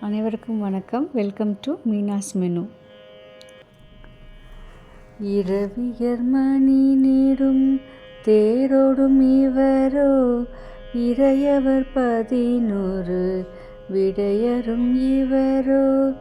அனைவருக்கும் வணக்கம். Welcome to Meena's menu இரவியர் மணி நேரும் தேரோடும் இவரோ இறையவர் பதினோரு விடையரும் இவரோ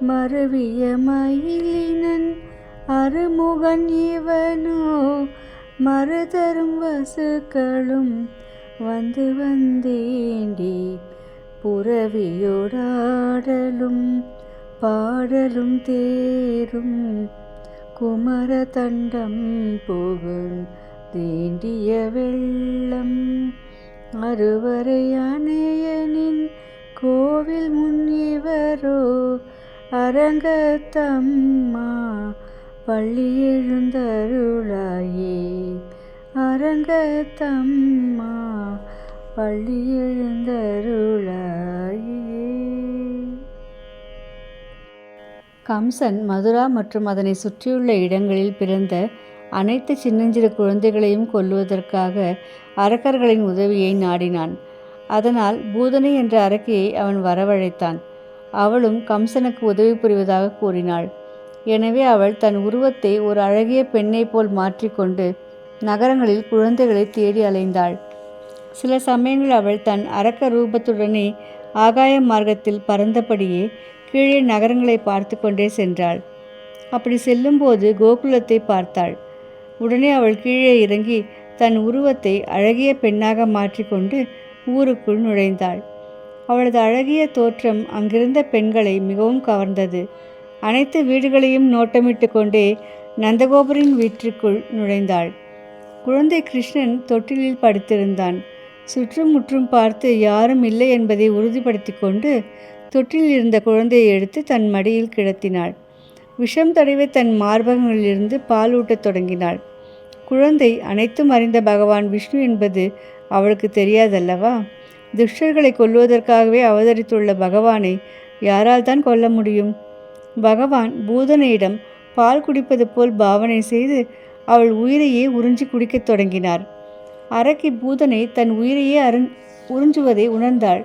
மருவிய மயிலினன் அருமுகன் இவனோ மறுதரும் வசுக்களும் வந்து வந்தேண்டி புறவியோடாடலும் பாடலும் தேரும். குமர தண்டம் போகும் தேண்டிய வெள்ளம். அறுவரை அணையனின் கோவில் முன் இவரோ அரங்கத்தம்மா பள்ளி எழுந்தருளாயே. அரங்கத்தம்மா பள்ளி எழுந்தருளாயே. கம்சன் மதுரா மற்றும் அதனை சுற்றியுள்ள இடங்களில் பிறந்த அனைத்து சின்னஞ்சிறு குழந்தைகளையும் கொல்லுவதற்காக அரக்கர்களின் உதவியை நாடினான். அதனால் பூதனை என்ற அரக்கியை அவன் வரவழைத்தான். அவளும் கம்சனுக்கு உதவி புரிவதாக கூறினாள். எனவே அவள் தன் உருவத்தை ஒரு அழகிய பெண்ணை போல் மாற்றிக்கொண்டு நகரங்களில் குழந்தைகளை தேடி அலைந்தாள். சில சமயங்கள் அவள் தன் அரக்க ரூபத்துடனே ஆகாய மார்க்கத்தில் பறந்தபடியே கீழே நகரங்களை பார்த்து கொண்டே சென்றாள். அப்படி செல்லும்போது கோகுலத்தை பார்த்தாள். உடனே அவள் கீழே இறங்கி தன் உருவத்தை அழகிய பெண்ணாக மாற்றிக்கொண்டு ஊருக்குள் நுழைந்தாள். அவளது அழகிய தோற்றம் அங்கிருந்த பெண்களை மிகவும் கவர்ந்தது. அனைத்து வீடுகளையும் நோட்டமிட்டு கொண்டே நந்தகோபரின் வீட்டிற்குள் நுழைந்தாள். குழந்தை கிருஷ்ணன் தொட்டிலில் படுத்திருந்தான். சுற்றுமுற்றும் பார்த்து யாரும் இல்லை என்பதை உறுதிப்படுத்தி கொண்டு தொட்டிலில் இருந்த குழந்தையை எடுத்து தன் மடியில் கிடத்தினாள். விஷம் தடவை தன் மார்பகங்களிலிருந்து பால் ஊட்டத் தொடங்கினாள். குழந்தை அனைத்தும் அறிந்த பகவான் விஷ்ணு என்பது அவளுக்கு தெரியாதல்லவா? துஷ்டர்களை கொல்வதற்காகவே அவதரித்துள்ள பகவானை யாரால் தான் கொல்ல முடியும்? பகவான் பூதனையிடம் பால் குடிப்பது போல் பாவனை செய்து அவள் உயிரையே உறிஞ்சி குடிக்கத் தொடங்கினார். அரக்கி பூதனை தன் உயிரையே அருண் உறிஞ்சுவதை உணர்ந்தாள்.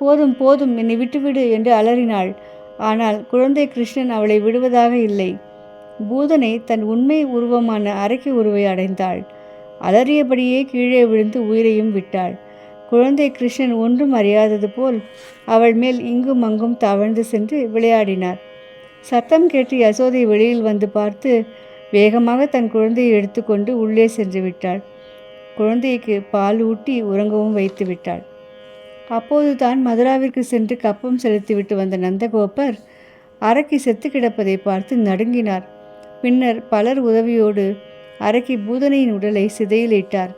போதும் போதும் என்னை விட்டுவிடு என்று அலறினாள். ஆனால் குழந்தை கிருஷ்ணன் அவளை விடுவதாக இல்லை. பூதனை தன் உண்மை உருவமான அரக்கி உருவை அடைந்தாள். அலறியபடியே கீழே விழுந்து உயிரையும் விட்டாள். குழந்தை கிருஷ்ணன் ஒன்றும் அறியாதது போல் அவள் மேல் இங்கும் அங்கும் தவழ்ந்து சென்று விளையாடினார். சத்தம் கேட்டு யசோதை வெளியில் வந்து பார்த்து வேகமாக தன் குழந்தையை எடுத்துக்கொண்டு உள்ளே சென்று விட்டாள். குழந்தைக்கு பால் ஊட்டி உறங்கவும் வைத்து விட்டாள். அப்போது தான் மதுராவிற்கு சென்று கப்பம் செலுத்திவிட்டு வந்த நந்தகோபர் அரக்கி செத்து கிடப்பதை பார்த்து நடுங்கினார். பின்னர் பலர் உதவியோடு அரக்கி பூதனையின் உடலை சிதையிலிட்டார்.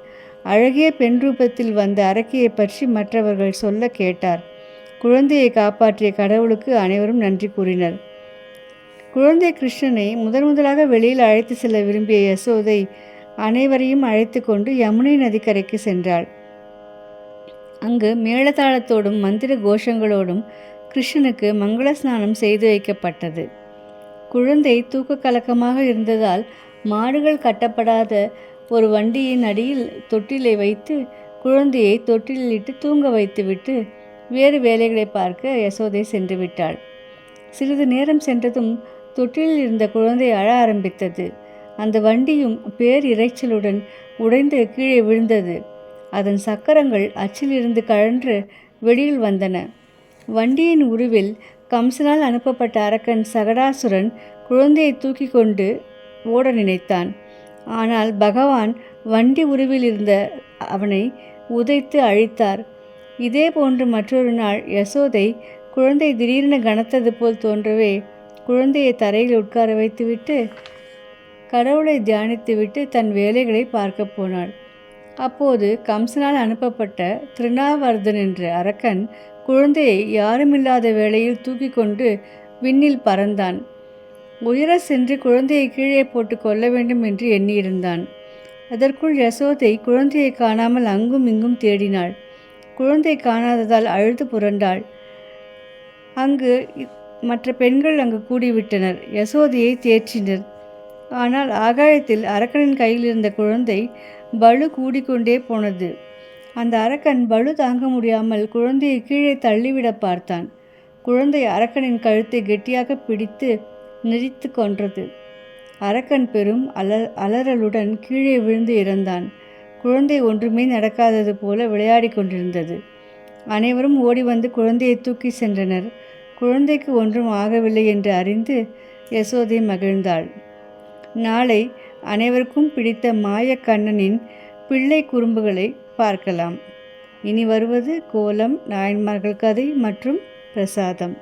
அழகிய பெண் ரூபத்தில் வந்த அரக்கியை பற்றி மற்றவர்கள் சொல்ல கேட்டார். குழந்தையை காப்பாற்றிய கடவுளுக்கு அனைவரும் நன்றி கூறினர். குழந்தை கிருஷ்ணனை முதன் முதலாக வெளியில் அழைத்து செல்ல விரும்பிய யசோதை அனைவரையும் அழைத்து கொண்டு யமுனை நதிக்கரைக்கு சென்றாள். அங்கு மேளதாளத்தோடும் மந்திர கோஷங்களோடும் கிருஷ்ணனுக்கு மங்கள ஸ்நானம் செய்து வைக்கப்பட்டது. குழந்தை தூக்க கலக்கமாக இருந்ததால் மாடுகள் கட்டப்படாத ஒரு வண்டியின் அடியில் தொட்டிலை வைத்து குழந்தையை தொட்டிலிட்டு தூங்க வைத்துவிட்டு வேறு வேலைகளை பார்க்க யசோதை சென்று விட்டாள் சிறிது நேரம் சென்றதும் தொட்டிலில் இருந்த குழந்தை அழ ஆரம்பித்தது. அந்த வண்டியும் பேர் இறைச்சலுடன் உடைந்து கீழே விழுந்தது. அதன் சக்கரங்கள் அச்சிலிருந்து கழன்று வெளியில் வந்தன. வண்டியின் உருவில் கம்சனால் அனுப்பப்பட்ட அரக்கன் சகடாசுரன் குழந்தையை தூக்கி கொண்டு ஓட நினைத்தான். ஆனால் பகவான் வண்டி உருவில் இருந்த அவனை உதைத்து அழித்தார். இதே போன்று மற்றொரு நாள் யசோதை குழந்தை திடீரென கனத்தது போல் தோன்றவே குழந்தையை தரையில் உட்கார வைத்துவிட்டு கடவுளை தியானித்துவிட்டு தன் வேலைகளை பார்க்க போனாள். அப்போது கம்சனால் அனுப்பப்பட்ட திருநாவர்தன் என்ற அரக்கன் குழந்தையை யாருமில்லாத வேளையில் தூக்கி கொண்டு விண்ணில் பறந்தான். உயர சென்று குழந்தையை கீழே போட்டு கொள்ள வேண்டும் என்று எண்ணியிருந்தான். அதற்குள் யசோதை குழந்தையை காணாமல் அங்கும் இங்கும் தேடினாள். குழந்தை காணாததால் அழுது புரண்டாள். அங்கு மற்ற பெண்கள் அங்கு கூடிவிட்டனர். யசோதையை தேற்றினர். ஆனால் ஆகாயத்தில் அரக்கனின் கையில் இருந்த குழந்தை பலு கூடிக்கொண்டே போனது. அந்த அரக்கன் பலு தாங்க முடியாமல் குழந்தையை கீழே தள்ளிவிட பார்த்தான். குழந்தை அரக்கனின் கழுத்தை கெட்டியாக பிடித்து நெறித்து கொன்றது. அரக்கன் பெரும் அல அலறலுடன் கீழே விழுந்து இறந்தான். குழந்தை ஒன்றுமே நடக்காதது போல விளையாடி கொண்டிருந்தது. அனைவரும் ஓடி வந்து குழந்தையை தூக்கி சென்றனர். குழந்தைக்கு ஒன்றும் ஆகவில்லை என்று அறிந்து யசோதை மகிழ்ந்தாள். நாளை அனைவருக்கும் பிடித்த மாயக்கண்ணனின் பிள்ளை குறும்புகளை பார்க்கலாம். இனி வருவது கோலம் நாயன்மார்கள் கதை மற்றும் பிரசாதம்.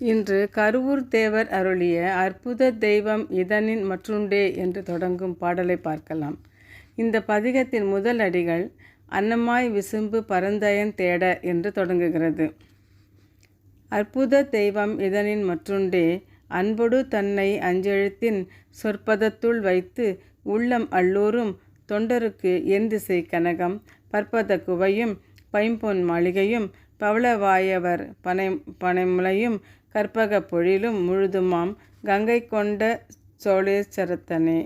இன்று கருவூர் தேவர் அருளிய அற்புத தெய்வம் இதனின் மற்றுண்டே என்று தொடங்கும் பாடலை பார்க்கலாம். இந்த பதிகத்தின் முதல் அடிகள் அன்னமாய் விசும்பு பரந்தயன் தேட என்று தொடங்குகிறது. அற்புத தெய்வம் இதனின் மற்றுண்டே அன்பொடு தன்னை அஞ்செழுத்தின் சொற்பதத்துள் வைத்து உள்ளம் அல்லூரும் தொண்டருக்கு எந்திசை கனகம் பற்பத குவையும் பைம்பொன் மாளிகையும் பவளவாயவர் பனை பனைமுலையும் கற்பக பொழிலும் முழுதுமாம் கங்கை கொண்ட சோழேஸ்வரத்தனே.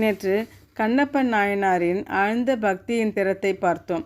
நேற்று கண்ணப்பன் நாயனாரின் ஆழ்ந்த பக்தியின் திறத்தை பார்த்தோம்.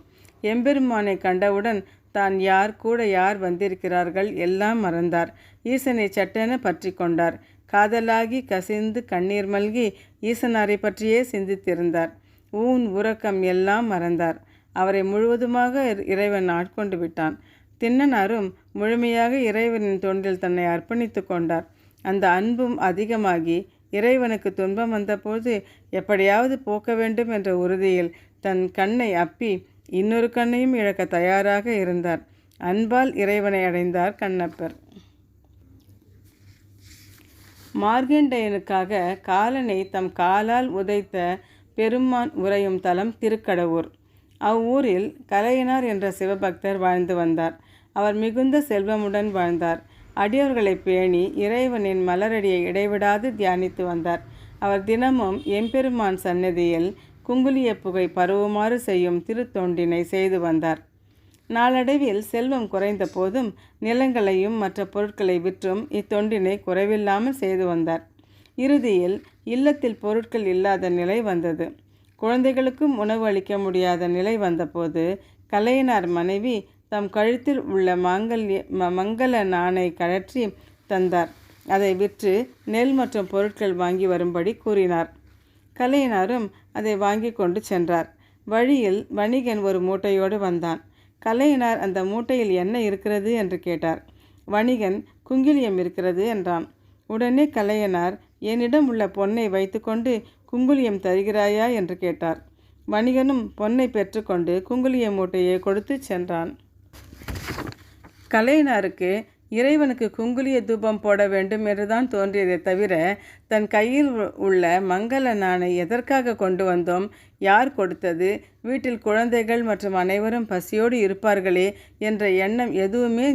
எம்பெருமானை கண்டவுடன் தான் யார் கூட யார் வந்திருக்கிறார்கள் எல்லாம் மறந்தார். ஈசனை சட்டென பற்றி கொண்டார். காதலாகி கசிந்து கண்ணீர் மல்கி ஈசனாரை பற்றியே சிந்தித்திருந்தார். ஊன் உறக்கம் எல்லாம் மறந்தார். அவரை முழுவதுமாக இறைவன் ஆட்கொண்டு விட்டான். திண்ணனாரும் முழுமையாக இறைவனின் தொண்டில் தன்னை அர்ப்பணித்து கொண்டார். அந்த அன்பும் அதிகமாகி இறைவனுக்கு துன்பம் வந்தபோது எப்படியாவது போக்க வேண்டும் என்ற உறுதியில் தன் கண்ணை அப்பி இன்னொரு கண்ணையும் இழக்க தயாராக இருந்தார். அன்பால் இறைவனை அடைந்தார் கண்ணப்பர். மார்கண்டேயனுக்காக காலனை தம் காலால் உதைத்த பெருமான் உறையும் தலம் திருக்கடவூர். அவ்வூரில் கலையனார் என்ற சிவபக்தர் வாழ்ந்து வந்தார். அவர் மிகுந்த செல்வமுடன் வாழ்ந்தார். அடியவர்களை பேணி இறைவனின் மலரடியை இடைவிடாது தியானித்து வந்தார். அவர் தினமும் எம்பெருமான் சன்னதியில் குங்குலிய புகை பரவுமாறு செய்யும் திருத்தொண்டினை செய்து வந்தார். நாளடைவில் செல்வம் குறைந்த போதும் நிலங்களையும் மற்ற பொருட்களை விற்றும் இத்தொண்டினை குறைவில்லாமல் செய்து வந்தார். இறுதியில் இல்லத்தில் பொருட்கள் இல்லாத நிலை வந்தது. குழந்தைகளுக்கும் உணவு அளிக்க முடியாத நிலை வந்தபோது கலையனார் மனைவி தம் கழுத்தில் உள்ள மாங்கல்ய மங்கள நாணை கழற்றி தந்தார். அதை விற்று நெல் மற்றும் பொருட்கள் வாங்கி வரும்படி கூறினார். கலையனாரும் அதை வாங்கி கொண்டு சென்றார். வழியில் வணிகன் ஒரு மூட்டையோடு வந்தான். கலையனார் அந்த மூட்டையில் என்ன இருக்கிறது? என்று கேட்டார். வணிகன் குங்கிலியம் இருக்கிறது என்றான். உடனே கலையனார் என்னிடம் உள்ள பொன்னை வைத்துக்கொண்டு குங்குலியம் தருகிறாயா? என்று கேட்டார். வணிகனும் பொன்னை பெற்றுக்கொண்டு குங்குலிய மூட்டையை கொடுத்து சென்றான். கலையனாருக்கு இறைவனுக்கு குங்குலிய தூபம் போட வேண்டும் என்றுதான் தோன்றியதை தவிர தன் கையில் உள்ள மங்கள நாணை எதற்காக கொண்டு வந்தோம்? யார் கொடுத்தது? வீட்டில் குழந்தைகள் மற்றும் அனைவரும் பசியோடு இருப்பார்களே என்ற எண்ணம் எதுவுமே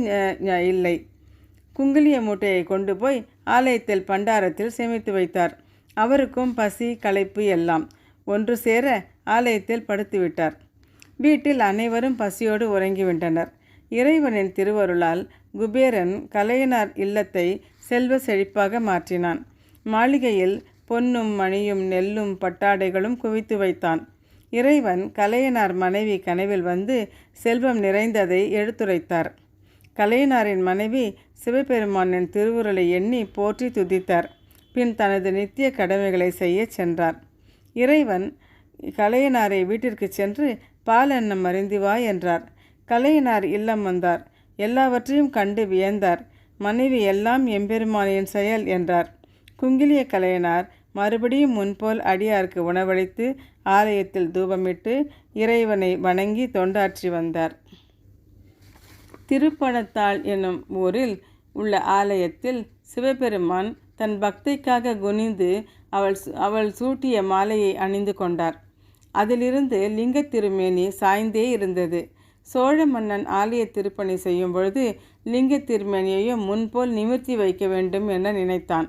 இல்லை. குங்குலிய மூட்டையை கொண்டு போய் ஆலயத்தில் பண்டாரத்தில் சேமித்து வைத்தார். அவருக்கும் பசி களைப்பு எல்லாம் ஒன்று சேர ஆலயத்தில் படுத்துவிட்டார். வீட்டில் அனைவரும் பசியோடு உறங்கிவிட்டனர். இறைவனின் திருவருளால் குபேரன் கலையனார் இல்லத்தை செல்வ செழிப்பாக மாற்றினான். மாளிகையில் பொன்னும் மணியும் நெல்லும் பட்டாடைகளும் குவித்து வைத்தான். இறைவன் கலையனார் மனைவி கனவில் வந்து செல்வம் நிறைந்ததை எடுத்துரைத்தார். கலையனாரின் மனைவி சிவபெருமானின் திருவுருளை எண்ணி போற்றி துதித்தார். பின் தனது நித்திய கடமைகளை செய்ய சென்றார் இறைவன் கலையனாரை வீட்டிற்கு சென்று பால் எண்ணம் அறிந்திவா என்றார். கலையனார் இல்லம் வந்தார். எல்லாவற்றையும் கண்டு வியந்தார். மனைவி எல்லாம் எம்பெருமானின் செயல் என்றார். குங்கிலிய கலையனார் மறுபடியும் முன்போல் அடியாருக்கு உணவளித்து ஆலயத்தில் தூபமிட்டு இறைவனை வணங்கி தொண்டாற்றி வந்தார். திருப்பணத்தாள் என்னும் ஊரில் உள்ள ஆலயத்தில் சிவபெருமான் தன் பக்திக்காக குனிந்து அவள் அவள் சூட்டிய மாலையை அணிந்து கொண்டார். அதிலிருந்து லிங்க திருமேனி சாய்ந்தே இருந்தது. சோழ மன்னன் ஆலய திருப்பணி செய்யும் பொழுது லிங்க திருமேனியையும் முன்போல் நிமிர்த்தி வைக்க வேண்டும் என நினைத்தான்.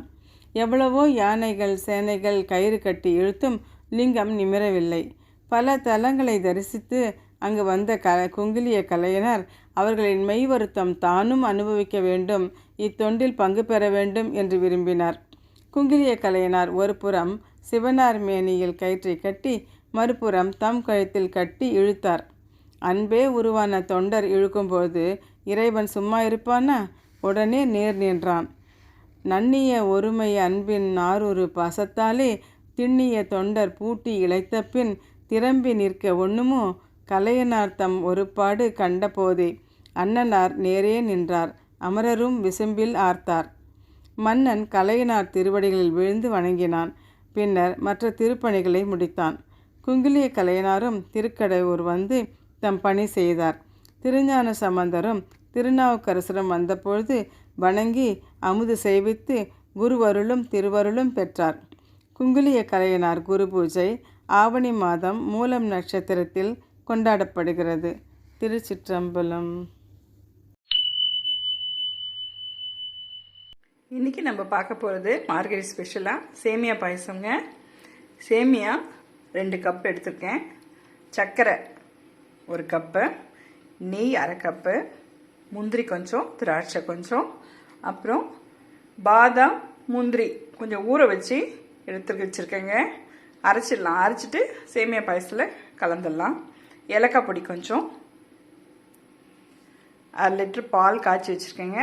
எவ்வளவோ யானைகள் சேனைகள் கயிறு கட்டி இழுத்தும் லிங்கம் நிமிரவில்லை. பல தலங்களை தரிசித்து அங்கு வந்த க குங்கிலிய கலையனர் அவர்களின் மெய் வருத்தம் தானும் அனுபவிக்க வேண்டும் இத்தொண்டில் பங்கு பெற வேண்டும் என்று விரும்பினார். குங்கிலிய கலையனார் ஒரு புறம் சிவனார் மேனியில் கயிற்றை கட்டி மறுபுறம் தம் கழுத்தில் கட்டி இழுத்தார். அன்பே உருவான தொண்டர் இழுக்கும்போது இறைவன் சும்மா இருப்பானா? உடனே நேர் நின்றான். நன்னிய ஒருமை அன்பின் நாரொரு பாசத்தாலே திண்ணிய தொண்டர் பூட்டி இழைத்த பின் திரம்பி நிற்க ஒண்ணுமோ? கலையனார் தம் ஒருபாடு கண்டபோதே அண்ணனார் நேரே நின்றார். அமரரும் விசும்பில் ஆர்த்தார். மன்னன் கலையனார் திருவடிகளில் விழுந்து வணங்கினான். பின்னர் மற்ற திருப்பணிகளை முடித்தான். குங்கிலிய கலையனாரும் திருக்கடையூர் வந்து தம் பணி செய்தார். திருஞான சம்பந்தரும் திருநாவுக்கரசரும் வந்தபொழுது வணங்கி அமுது செய்வித்து குருவருளும் திருவருளும் பெற்றார். குங்குலிய கலையனார் குரு பூஜை ஆவணி மாதம் மூலம் நட்சத்திரத்தில் கொண்டாடப்படுகிறது. திருச்சிற்றம்பலம் இன்றைக்கி நம்ம பார்க்க போகிறது மார்கழி ஸ்பெஷலாக சேமியா பாயசங்க சேமியா ரெண்டு கப் எடுத்திருக்கேன். சர்க்கரை ஒரு கப்பு நெய் அரை கப்பு முந்திரி கொஞ்சம் திராட்சை கொஞ்சம் அப்புறம் பாதாம் முந்திரி கொஞ்சம் ஊற வச்சு எடுத்து வச்சுருக்கேங்க. அரைச்சிடலாம். அரைச்சிட்டு சேமியா பாயசத்தில் கலந்துடலாம். ஏலக்காய் பொடி கொஞ்சம் அரை லிட்டர் பால் காய்ச்சி வச்சுருக்கேங்க.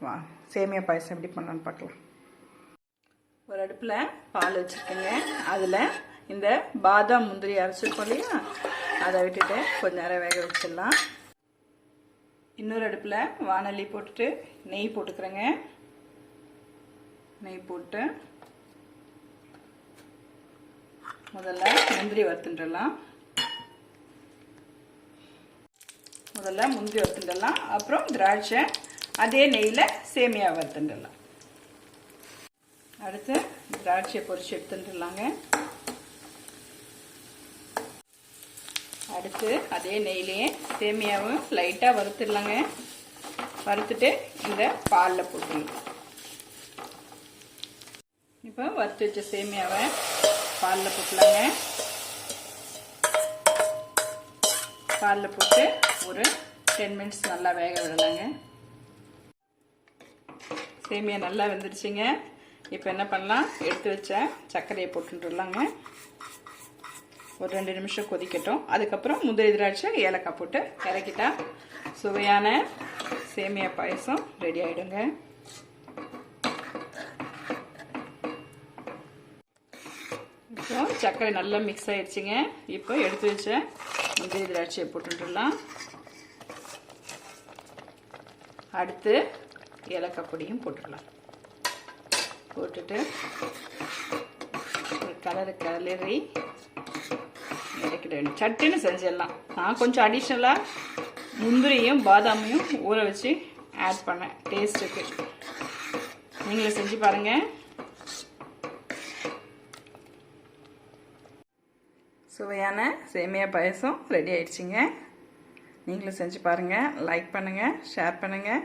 வா. சேமியா பாயசம் எப்படி பண்ணலான்னு பார்க்கலாம். ஒரு அடுப்பில் பால் வச்சுருக்கேங்க. அதில் இந்த பாதாம் முந்திரி அரைச்சிருக்கோம் இல்லையா? அதை விட்டுட்டு கொஞ்சம் நேரம் வேக வச்சிடலாம். இன்னொரு அடுப்பில் வானலி போட்டுட்டு நெய் போட்டுக்கிறேங்க. நெய் போட்டு முதல்ல முந்திரி வறுத்துட்டுலாம் முதல்ல முந்திரி வறுத்துட்டுலாம் அப்புறம் திராட்சை அதே நெய்யில் சேமியா வறுத்துடலாம் அடுத்து திராட்சை பொரிச்சு எடுத்துட்டுலாங்க அடுத்து அதே நெய்லேயே சேமியாவும் லைட்டாக வறுத்துடலாங்க வறுத்துட்டு இந்த பாலில் போட்டுடலாம் இப்போ வறுத்து வச்ச சேமியாவை பாலில் போட்டுலாங்க பாலில் போட்டு ஒரு டென் மினிட்ஸ் நல்லா வேக விடலாங்க சேமியா நல்லா வெந்துருச்சுங்க. இப்போ என்ன பண்ணலாம்? எடுத்து வச்ச சர்க்கரையை போட்டுட்டுலாங்க ஒரு ரெண்டு நிமிஷம் கொதிக்கட்டும். அதுக்கப்புறம் முந்திரி திராட்சை ஏலக்காய் போட்டு இறக்கிட்டா சுவையான சேமியா பாயசம் ரெடி ஆகிடுங்க இப்போ சர்க்கரை நல்லா மிக்ஸ் ஆயிடுச்சுங்க. இப்போ எடுத்து வச்ச முந்திரி திராட்சையை போட்டுட்டுலாம் அடுத்து ஏலக்காய் பொடியும் போட்டுடலாம். போட்டுட்டு ஒரு கலரு கலரி இறக்கிட்டு சட்டுன்னு செஞ்சிடலாம். நான் கொஞ்சம் அடிஷ்னலாக முந்திரியும் பாதாமையும் ஊற வச்சு ஆட் பண்ணேன் டேஸ்ட்டுக்கு நீங்களும் செஞ்சு பாருங்கள் சுவையான சேமியா பாயசம் ரெடி ஆயிடுச்சுங்க. நீங்களும் செஞ்சு பாருங்கள் லைக் பண்ணுங்கள் ஷேர் பண்ணுங்கள்